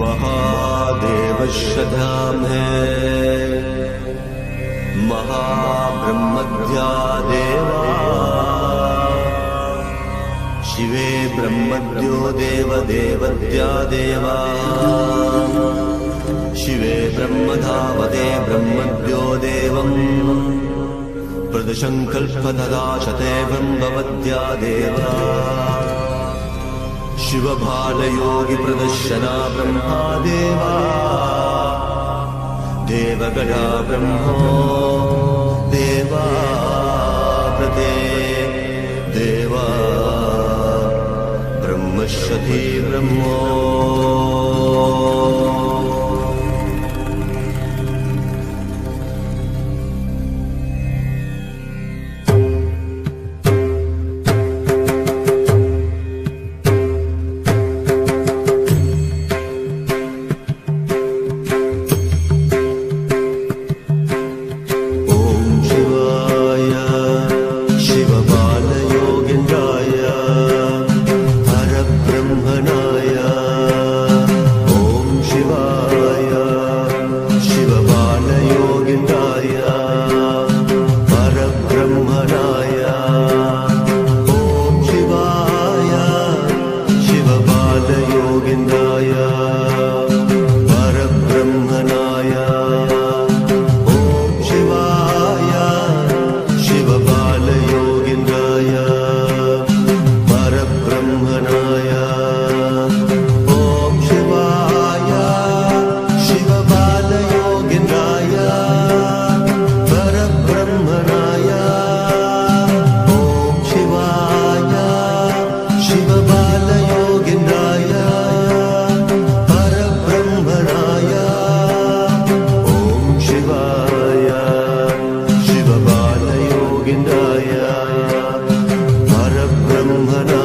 महादेवश्रे महाब्रह्मद्या देवा शिवे ब्रह्मद्यो देवदेवद्या देवा शिवे ब्रह्मधावते ब्रह्मद्यो देवम्। प्रदशङ्कल्पददाशते ब्रह्मवद्या देवा शिवभाटयोगि प्रदर्शना ब्रह्मा देवा देवगणा ब्रह्मो देवा प्रते। देवा शखी ब्रह्मो। humana.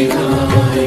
शिवाय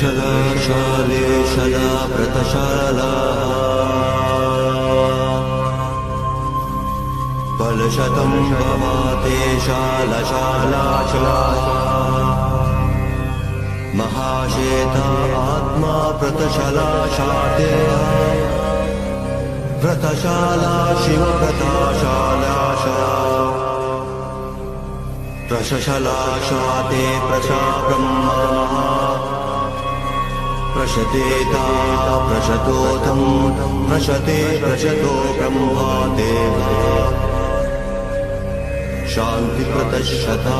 हर्षदा शाले शदा व्रतशाला फलशतं भवाते शालशाला। महाशेता आत्मा व्रतशला शाते व्रतशाला शिवव्रताशाला प्रशशलाशाते प्रशा ब्रह्मा प्रशतेता प्रशतोऽथम् प्रशते प्रशतो ब्रह्मा देवा। शान्तिप्रतशता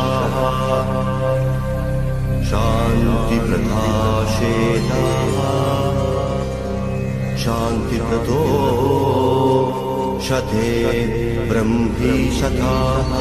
शान्तिप्रतो शते ब्रह्मी शताः